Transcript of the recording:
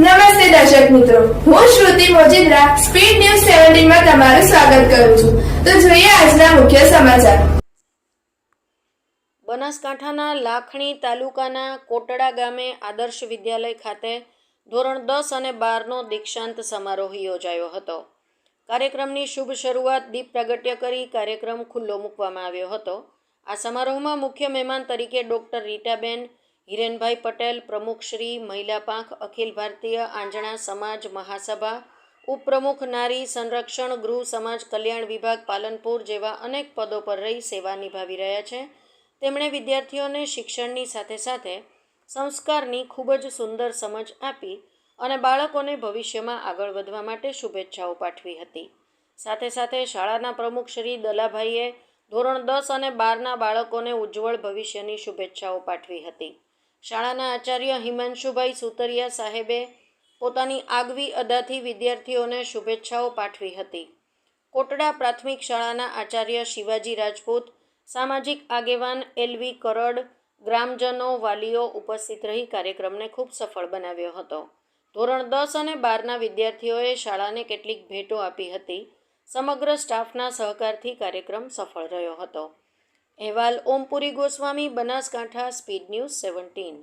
નમસ્તે દર્શક મિત્રો. હું શ્રુતિ મોજીદ્રા, સ્પીડ ન્યૂઝ સેવન્ટીનમાં તમારું સ્વાગત કરું છું. તો જોઈએ આજના મુખ્ય સમાચાર. બનાસકાંઠાના લાખણી તાલુકાના કોટડા ગામે આદર્શ વિદ્યાલય ખાતે ધોરણ દસ અને બારનો દીક્ષાંત સમારોહ યોજાયો હતો. કાર્યક્રમની શુભ શરૂઆત દીપ પ્રાગટ્ય કરી કાર્યક્રમ ખુલ્લો મૂકવામાં આવ્યો હતો. આ સમારોહમાં મુખ્ય મહેમાન તરીકે ડૉક્ટર રીટાબેન હિરેનભાઈ પટેલ પ્રમુખશ્રી મહિલા પાંખ, અખિલ ભારતીય આંજણા સમાજ મહાસભા, ઉપપ્રમુખ નારી સંરક્ષણ ગૃહ સમાજ કલ્યાણ વિભાગ પાલનપુર જેવા અનેક પદો પર રહી સેવા નિભાવી રહ્યા છે. તેમણે વિદ્યાર્થીઓને શિક્ષણની સાથે સાથે સંસ્કારની ખૂબ જ સુંદર સમજ આપી અને બાળકોને ભવિષ્યમાં આગળ વધવા માટે શુભેચ્છાઓ પાઠવી હતી. સાથે સાથે શાળાના પ્રમુખ શ્રી દલાભાઈએ ધોરણ દસ અને બારના બાળકોને ઉજ્જવળ ભવિષ્યની શુભેચ્છાઓ પાઠવી હતી. શાળાના આચાર્ય હિમાંશુભાઈ સુતરિયા સાહેબે પોતાની આગવી અદાથી વિદ્યાર્થીઓને શુભેચ્છાઓ પાઠવી હતી. કોટડા પ્રાથમિક શાળાના આચાર્ય શિવાજી રાજપૂત, સામાજિક આગેવાન એલવી કરડ, ગ્રામજનો, વાલીઓ ઉપસ્થિત રહી કાર્યક્રમને ખૂબ સફળ બનાવ્યો હતો. ધોરણ દસ અને બારના વિદ્યાર્થીઓએ શાળાને કેટલીક ભેટો આપી હતી. સમગ્ર સ્ટાફના સહકારથી કાર્યક્રમ સફળ રહ્યો હતો. અહેવાલ Ompuri Goswami Banaskantha speed news seventeen.